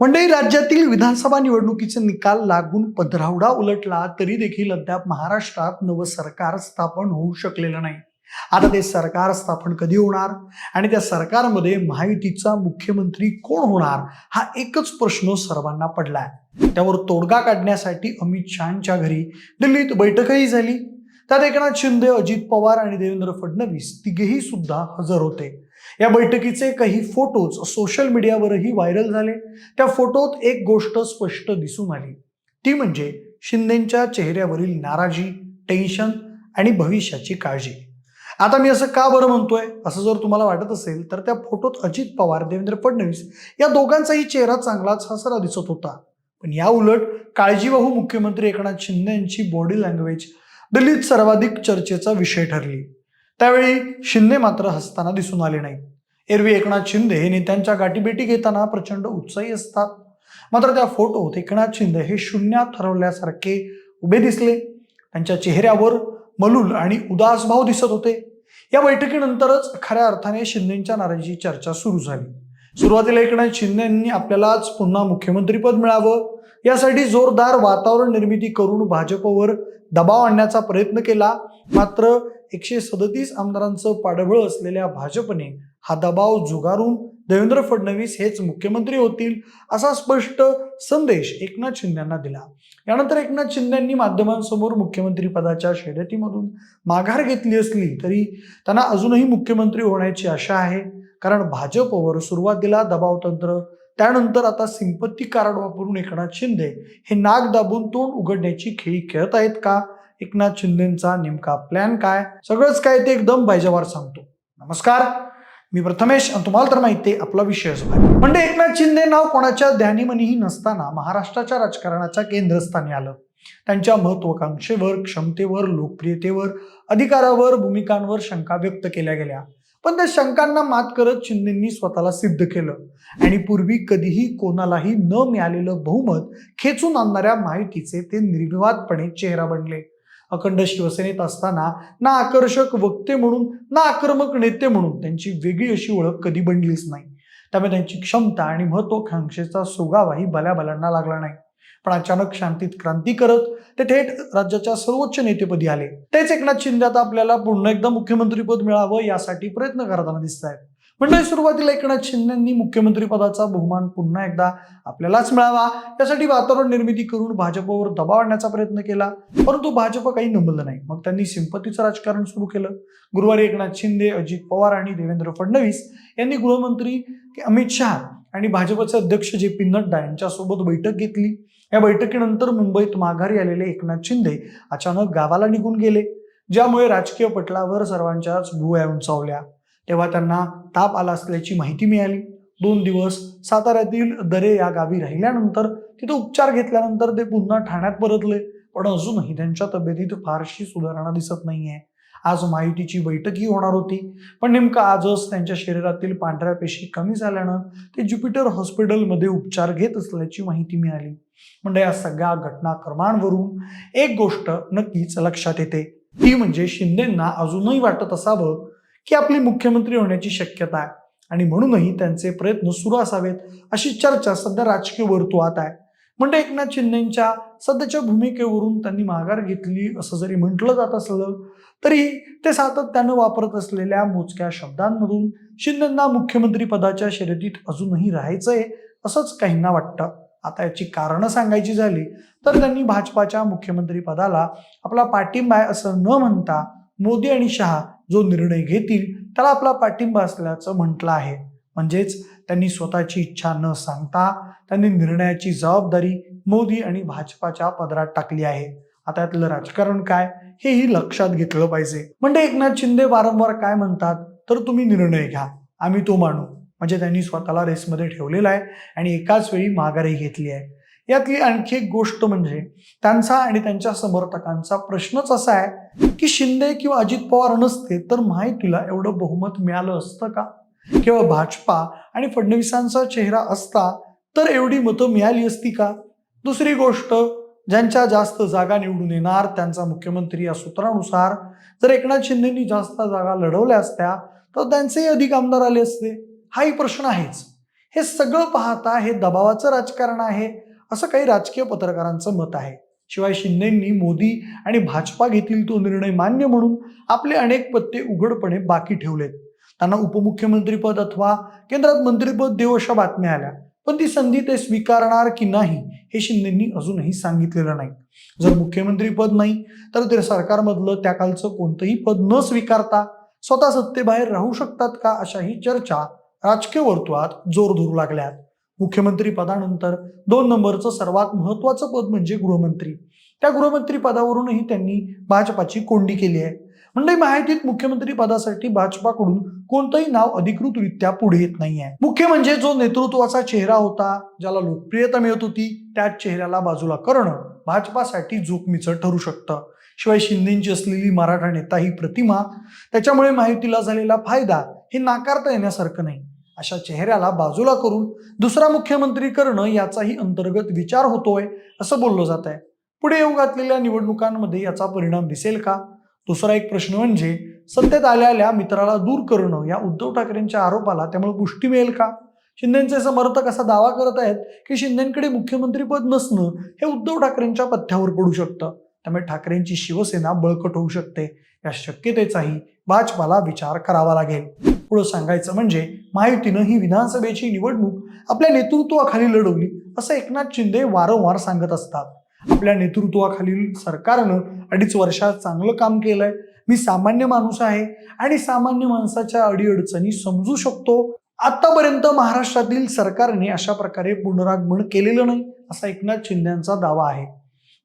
मंडळी राज्यातील विधानसभा निवडणुकीचे निकाल लागून पधरावडा उलटला तरी देखील अद्याप महाराष्ट्रात नवं सरकार स्थापन होऊ शकलेलं नाही. आता ते सरकार स्थापन कधी होणार आणि त्या सरकारमध्ये महायुतीचा मुख्यमंत्री कोण होणार हा एकच प्रश्न सर्वांना पडलाय. त्यावर तोडगा काढण्यासाठी अमित शहाच्या घरी दिल्लीत बैठकही झाली. त्यात एकनाथ शिंदे अजित पवार आणि देवेंद्र फडणवीस तिघेही सुद्धा हजर होते. या बैठकीचे काही फोटोज सोशल मीडियावरही व्हायरल झाले. त्या फोटोत एक गोष्ट स्पष्ट दिसून आली. ती म्हणजे शिंदेच्या चेहऱ्यावरील नाराजी टेन्शन आणि भविष्याची काळजी. आता मी असं का बरं म्हणतोय? असं जर तुम्हाला वाटत असेल तर त्या फोटोत अजित पवार देवेंद्र फडणवीस या दोघांचाही चेहरा चांगलाच हसरा दिसत होता. पण या उलट काळजीवाहू मुख्यमंत्री एकनाथ शिंदे यांची बॉडी लँग्वेज दिल्लीत सर्वाधिक चर्चेचा विषय ठरली. त्यावेळी शिंदे मात्र हसताना दिसून आले नाही एरवी एकनाथ शिंदे हे नेत्यांच्या गाठीभेटी घेताना प्रचंड उत्साही असतात. मात्र त्या फोटोत एकनाथ शिंदे हे शून्यात ठरवल्यासारखे उभे दिसले. त्यांच्या चेहऱ्यावर मलूल आणि उदास भाव दिसत होते. या बैठकीनंतरच खऱ्या अर्थाने शिंदेच्या नाराजीची चर्चा सुरू झाली. सुरुवातीला एकनाथ शिंदे यांनी आपल्यालाच पुन्हा मुख्यमंत्रीपद मिळावं यासाठी जोरदार वातावरण निर्मिती करून भाजपवर दबाव आणण्याचा प्रयत्न केला. मात्र एकशे सदतीस आमदारांचं पाडबळ असलेल्या भाजपने हा दबाव झुगारून देवेंद्र फडणवीस हेच मुख्यमंत्री होतील असा स्पष्ट संदेश एकनाथ शिंदेना दिला. यानंतर एकनाथ शिंदेंनी माध्यमांसमोर मुख्यमंत्री पदाच्या शर्यतीमधून माघार घेतली असली तरी त्यांना अजूनही मुख्यमंत्री होण्याची आशा आहे. कारण भाजपवर सुरुवातीला दबाव तंत्र त्यानंतर आता सिंपत्ती कार्ड वापरून एकनाथ शिंदे हे नाक दाबून तोंड उघडण्याची खेळी खेळत आहेत का? एकनाथ शिंदेचा नेमका प्लॅन काय? सगळंच काय ते एकदम बायजावार सांगतो. नमस्कार. मी प्रथमेश आणि तुम्हाला तर माहिती आहे आपला विषय म्हणजे एकनाथ शिंदे नाव कोणाच्या ध्यानीमनीही नसताना महाराष्ट्राच्या राजकारणाच्या केंद्रस्थानी आलं. त्यांच्या महत्वाकांक्षेवर क्षमतेवर लोकप्रियतेवर अधिकारावर भूमिकांवर शंका व्यक्त केल्या गेल्या. पण त्या शंकांना मात करत शिंदेंनी स्वतःला सिद्ध केलं. आणि पूर्वी कधीही कोणालाही न मिळालेलं बहुमत खेचून आणणाऱ्या माहितीचे ते निर्विवादपणे चेहरा बनले. अखंड शिवसेनेत असताना ना आकर्षक वक्ते म्हणून ना आक्रमक नेते म्हणून त्यांची वेगळी अशी ओळख कधी बनलीच नाही. त्यामुळे त्यांची क्षमता आणि महत्वाकांक्षेचा सुगावाही बल्याबल्यांना लागला नाही. पण अचानक शांतीत क्रांती करत ते थेट राज्याच्या सर्वोच्च नेतेपदी आले. तेच एकनाथ शिंदे आता आपल्याला पुन्हा एकदा मुख्यमंत्रीपद मिळावं यासाठी प्रयत्न करताना दिसत आहेत म्हणजे सुरुवातीला एकनाथ शिंदेंनी मुख्यमंत्री पदाचा बहुमान पुन्हा एकदा आपल्यालाच मिळावा. त्यासाठी वातावरण निर्मिती करून भाजपवर दबाव आणण्याचा प्रयत्न केला. परंतु भाजप काही नमलं नाही. मग त्यांनी सिंपतीचं राजकारण सुरू केलं. गुरुवारी एकनाथ शिंदे अजित पवार आणि देवेंद्र फडणवीस यांनी गृहमंत्री अमित शहा आणि भाजपचे अध्यक्ष जे पी नड्डा यांच्यासोबत बैठक घेतली. या बैठकीनंतर मुंबईत माघारी आलेले एकनाथ शिंदे अचानक गावाला निघून गेले. ज्यामुळे राजकीय पटलावर सर्वांच्याच भुवया उंचावल्या. तेव्हा त्यांना ताप आला असल्याची माहिती मिळाली. दोन दिवस साताऱ्यातील दरे या गावी राहिल्यानंतर तिथे उपचार घेतल्यानंतर ते पुन्हा ठाण्यात परतले. पण अजूनही त्यांच्या तब्येतीत फारशी सुधारणा दिसत नाहीये. आज माहितीची बैठकही होणार होती. पण नेमकं आजच त्यांच्या शरीरातील पांढऱ्या पेशी कमी झाल्यानं ते ज्युपिटर हॉस्पिटलमध्ये उपचार घेत असल्याची माहिती मिळाली. म्हणजे या सगळ्या घटनाक्रमांवरून एक गोष्ट नक्कीच लक्षात येते. ती म्हणजे शिंदेंना अजूनही वाटत असावं की आपली मुख्यमंत्री होण्याची शक्यता आहे. आणि म्हणूनही त्यांचे प्रयत्न सुरू असावेत अशी चर्चा सध्या राजकीय वर्तुळात आहे. म्हणजे एकनाथ शिंदेच्या सध्याच्या भूमिकेवरून त्यांनी माघार घेतली असं जरी म्हटलं जात असलं तरी ते सातत्यानं वापरत असलेल्या मोजक्या शब्दांमधून शिंदेंना मुख्यमंत्री पदाच्या शर्यतीत अजूनही राहायचंय असंच काहींना वाटतं. आता याची कारणं सांगायची झाली तर त्यांनी भाजपाच्या मुख्यमंत्री पदाला आपला पाठिंबा आहे असं न म्हणता मोदी आणि शहा जो निर्णय घेतील त्याला आपला पाठिंबा असल्याचं म्हटलं आहे. म्हणजेच त्यांनी स्वतःची इच्छा न सांगता त्यांनी निर्णयाची जबाबदारी मोदी आणि भाजपाच्या पदरात टाकली आहे. आता यातलं राजकारण काय हेही लक्षात घेतलं पाहिजे. म्हणजे एकनाथ शिंदे वारंवार काय म्हणतात तर तुम्ही निर्णय घ्या आम्ही तो मानू. म्हणजे त्यांनी स्वतःला रेसमध्ये ठेवलेला आहे आणि एकाच वेळी माघारही घेतली आहे. यातली आणखी एक गोष्ट म्हणजे त्यांचा आणि त्यांच्या समर्थकांचा प्रश्नच असा आहे की शिंदे किंवा अजित पवार नसते तर माहितीला एवढं बहुमत मिळालं असतं का? किंवा भाजपा आणि फडणवीसांचा चेहरा असता तर एवढी मतं मिळाली असती का? दुसरी गोष्ट ज्यांच्या जास्त जागा निवडून येणार त्यांचा मुख्यमंत्री या सूत्रानुसार जर एकनाथ शिंदेनी जास्त जागा लढवल्या असत्या तर त्यांचेही अधिक आमदार आले असते. हाही प्रश्न आहेच. हे सगळं पाहता हे दबावाचं राजकारण आहे. असं काही राजकीय पत्रकारांचं मत आहे. शिवाय शिंदेंनी मोदी आणि भाजपा घेतील तो निर्णय मान्य म्हणून आपले अनेक पत्ते उघडपणे बाकी ठेवलेत. त्यांना उपमुख्यमंत्रीपद अथवा केंद्रात मंत्रीपद देऊ अशा बातम्या आल्या. पण ती संधी ते स्वीकारणार की नाही हे शिंदेंनी अजूनही सांगितलेलं नाही. जर मुख्यमंत्रीपद नाही तर ते सरकारमधलं त्या कालचं कोणतंही पद न स्वीकारता स्वतः सत्तेबाहेर राहू शकतात का अशाही चर्चा राजकीय वर्तुळात जोर धरू लागल्यात. मुख्यमंत्री पदानंतर दोन नंबरचं सर्वात महत्वाचं पद म्हणजे गृहमंत्री. त्या गृहमंत्री पदावरूनही त्यांनी भाजपाची कोंडी केली आहे. म्हणजे माहितीत मुख्यमंत्री पदासाठी भाजपाकडून कोणतंही नाव अधिकृतरित्या पुढे येत नाही आहे मुख्य म्हणजे जो नेतृत्वाचा चेहरा होता ज्याला लोकप्रियता मिळत होती त्याच चेहऱ्याला बाजूला करणं भाजपासाठी जोखमीचं ठरू शकतं. शिवाय शिंदेची असलेली मराठा नेता ही प्रतिमा त्याच्यामुळे माहितीला झालेला फायदा हे नाकारता येण्यासारखं नाही. अशा चेहऱ्याला बाजूला करून दुसरा मुख्यमंत्री करणं याचाही अंतर्गत विचार होतोय असं बोललं जात आहे पुढे येऊ घातलेल्या निवडणुकांमध्ये याचा परिणाम दिसेल का? दुसरा एक प्रश्न म्हणजे सत्तेत आलेल्या मित्राला दूर करणं या उद्धव ठाकरेंच्या आरोपाला त्यामुळे पुष्टी मिळेल का? शिंदेचे समर्थक असा दावा करत आहेत की शिंदेकडे मुख्यमंत्रीपद नसणं हे उद्धव ठाकरेंच्या पथ्यावर पडू शकतं. त्यामुळे ठाकरेंची शिवसेना बळकट होऊ शकते या शक्यतेचाही भाजपाला विचार करावा लागेल. पुढं सांगायचं म्हणजे महायुतीनं ही विधानसभेची निवडणूक आपल्या नेतृत्वाखाली लढवली असं एकनाथ शिंदे वारंवार सांगत असतात. आपल्या नेतृत्वाखालील सरकारनं अडीच वर्षात चांगलं काम केलंय. मी सामान्य माणूस आहे आणि सामान्य माणसाच्या अडीअडचणी समजू शकतो. आतापर्यंत महाराष्ट्रातील सरकारने अशा प्रकारे पुनरागमन केलेलं नाही असा एकनाथ शिंदेचा दावा आहे.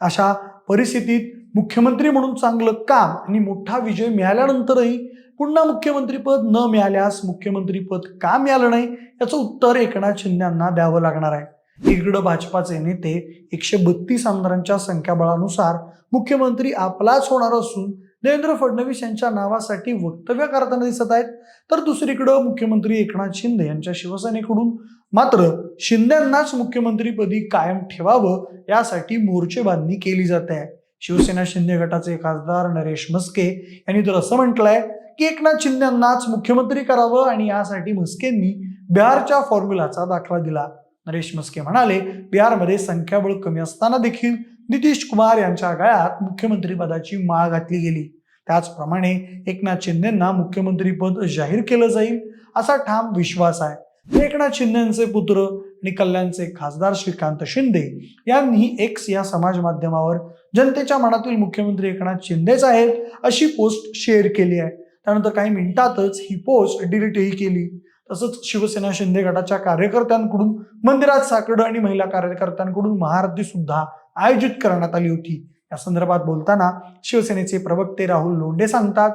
अशा परिस्थितीत मुख्यमंत्री म्हणून चांगलं काम आणि मोठा विजय मिळाल्यानंतरही पुन्हा मुख्यमंत्रीपद न मिळाल्यास मुख्यमंत्रीपद का मिळालं नाही? याचं उत्तर एकनाथ शिंद्यांना द्यावं लागणार आहे. इकडं भाजपाचे नेते एकशे बत्तीस आमदारांच्या संख्याबळानुसार मुख्यमंत्री आपलाच होणार असून देवेंद्र फडणवीस यांच्या नावासाठी वक्तव्य करताना दिसत आहेत. तर दुसरीकडं मुख्यमंत्री एकनाथ शिंदे यांच्या शिवसेनेकडून मात्र शिंदेंनाच मुख्यमंत्रीपदी कायम ठेवावं यासाठी मोर्चेबांधणी केली जाते. आहे शिवसेना शिंदे गटाचे खासदार नरेश म्हस्के यांनी तर असं म्हटलंय की एकनाथ शिंदेंनाच मुख्यमंत्री करावं आणि यासाठी म्हस्केंनी बिहारच्या फॉर्म्युलाचा दाखला दिला. नरेश म्हस्के म्हणाले बिहारमध्ये संख्याबळ कमी असताना देखील नितीश कुमार यांच्या गळ्यात मुख्यमंत्रीपदाची माळ घातली गेली. त्याचप्रमाणे एकनाथ शिंदेंना मुख्यमंत्रीपद जाहीर केलं जाईल असा ठाम विश्वास आहे. एकनाथ शिंदेचे पुत्र आणि कल्याणचे खासदार श्रीकांत शिंदे यांनी एक्स या समाज माध्यमावर जनतेच्या मनातील मुख्यमंत्री एकनाथ शिंदेच आहेत अशी पोस्ट शेअर केली आहे. त्यानंतर काही मिनिटातच ही पोस्ट डिलीटही केली. तसंच शिवसेना शिंदे गटाच्या कार्यकर्त्यांकडून मंदिरात साकडं आणि महिला कार्यकर्त्यांकडून महाआरती सुद्धा आयोजित करण्यात आली होती. या संदर्भात बोलताना शिवसेनेचे प्रवक्ते राहुल लोंढे सांगतात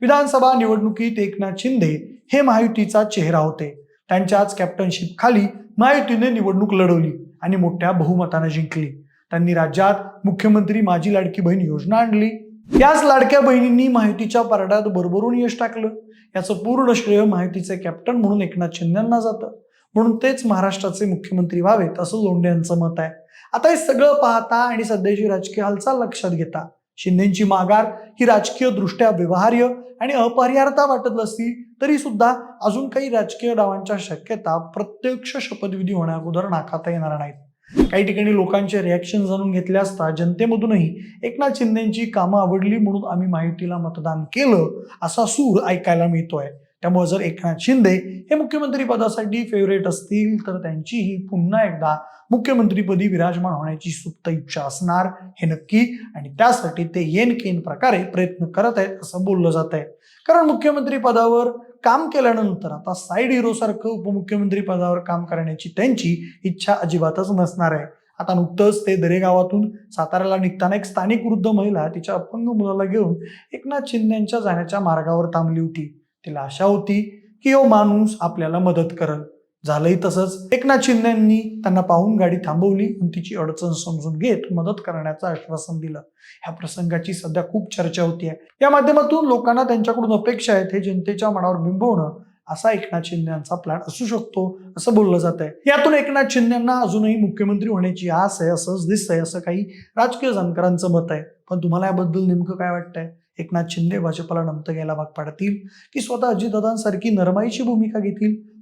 विधानसभा निवडणुकीत एकनाथ शिंदे हे महायुतीचा चेहरा होते. त्यांच्याच कॅप्टनशिप खाली महायुतीने निवडणूक लढवली आणि मोठ्या बहुमतानं जिंकली. त्यांनी राज्यात मुख्यमंत्री माझी लाडकी बहीण योजना आणली. याच लाडक्या बहिणींनी माहितीच्या पारड्यात भरभरून यश टाकलं. याचं पूर्ण श्रेय माहितीचे कॅप्टन म्हणून एकनाथ शिंदेना जातं. म्हणून तेच महाराष्ट्राचे मुख्यमंत्री व्हावेत असं लोंढे यांचं मत आहे. आता हे सगळं पाहता आणि सध्याची राजकीय हालचाल लक्षात घेता. शिंदेची माघार ही राजकीय दृष्ट्या व्यवहार्य आणि अपरिहार्यता वाटत असली तरी सुद्धा अजून काही राजकीय डावांच्या शक्यता प्रत्यक्ष शपथविधी होण्याअगोदर नाकारता येणार नाहीत. काही ठिकाणी लोकांचे रिॲक्शन जाणून घेतले असता जनतेमधूनही एकनाथ शिंदेची कामं आवडली म्हणून आम्ही माहितीला मतदान केलं असा सूर ऐकायला मिळतोय. त्यामुळे जर एकनाथ शिंदे हे मुख्यमंत्री पदासाठी फेवरेट असतील तर त्यांचीही पुन्हा एकदा मुख्यमंत्रीपदी विराजमान होण्याची सुप्त इच्छा असणार हे नक्की. आणि त्यासाठी ते येन केन प्रकारे प्रयत्न करत आहेत असं बोललं जात आहे कारण मुख्यमंत्री पदावर काम केल्यानंतर आता साईड हिरोसारखं उपमुख्यमंत्री पदावर काम करण्याची त्यांची इच्छा अजिबातच नसणार आहे. आता नुकतंच ते दरेगावातून साताऱ्याला निघताना एक स्थानिक वृद्ध महिला तिच्या अपंग मुलाला घेऊन एकनाथ शिंदेच्या जाण्याच्या मार्गावर थांबली होती. तिला आशा होती की यो माणूस आपल्याला मदत करल. झालंही तसंच. एकनाथ शिंदेंनी त्यांना पाहून गाडी थांबवली आणि तिची अडचण समजून घेत मदत करण्याचं आश्वासन दिलं. ह्या प्रसंगाची सध्या खूप चर्चा होती आहे. या माध्यमातून लोकांना त्यांच्याकडून अपेक्षा आहेत हे जनतेच्या मनावर बिंबवणं असा एकनाथ शिंदे यांचा प्लॅन असू शकतो असं बोललं जात आहे यातून एकनाथ शिंदेना अजूनही मुख्यमंत्री होण्याची आस आहे असंच दिसतंय असं काही राजकीय जाणकारांचं मत आहे. पण तुम्हाला याबद्दल नेमकं काय वाटतंय? एकनाथ शिंदे भाजपला नमतं घ्यायला भाग पाडतील? की स्वतः अजितदादांसारखी नरमाईची भूमिका घेतील?